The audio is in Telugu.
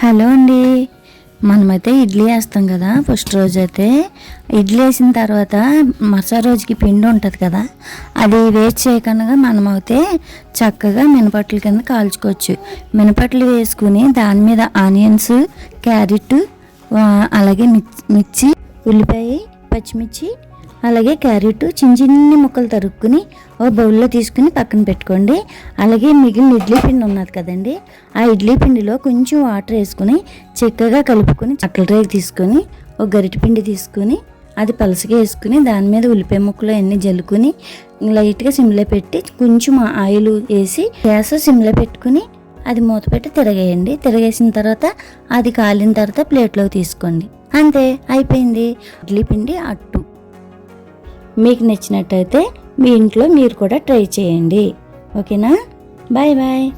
హలో అండి. మనమైతే ఇడ్లీ వేస్తాం కదా ఫస్ట్ రోజు అయితే ఇడ్లీ వేసిన తర్వాత మరుసటి రోజుకి పిండి ఉంటుంది కదా అది వేస్ట్ చేయకుండా మనమైతే చక్కగా మినపట్ల కింద కాల్చుకోవచ్చు. మినపట్లు వేసుకుని దాని మీద ఆనియన్స్ క్యారెట్ అలాగే మిర్చి ఉల్లిపాయ పచ్చిమిర్చి అలాగే క్యారెట్ చిన్న చిన్ని ముక్కలు తరుక్కుని ఓ బౌల్లో తీసుకుని పక్కన పెట్టుకోండి. అలాగే మిగిలిన ఇడ్లీ పిండి ఉన్నది కదండి ఆ ఇడ్లీ పిండిలో కొంచెం వాటర్ వేసుకుని చక్కగా కలుపుకొని చక్కల రేగి తీసుకొని ఒక గరిటె పిండి తీసుకుని అది పలసగా వేసుకుని దాని మీద ఉల్లిపాయ ముక్కలు అన్నీ జల్లుకుని లైట్గా సిమ్లో పెట్టి కొంచెం ఆయిల్ వేసి గ్యాస్ సిమ్లో పెట్టుకుని అది మూత పెట్టి తిరగేయండి. తిరగేసిన తర్వాత అది కాలిన తర్వాత ప్లేట్లోకి తీసుకోండి. అంతే అయిపోయింది. ఇడ్లీ పిండి అట్టు. మీకు నచ్చినట్టయితే మీ ఇంట్లో మీరు కూడా ట్రై చేయండి. ఓకేనా? Bye bye.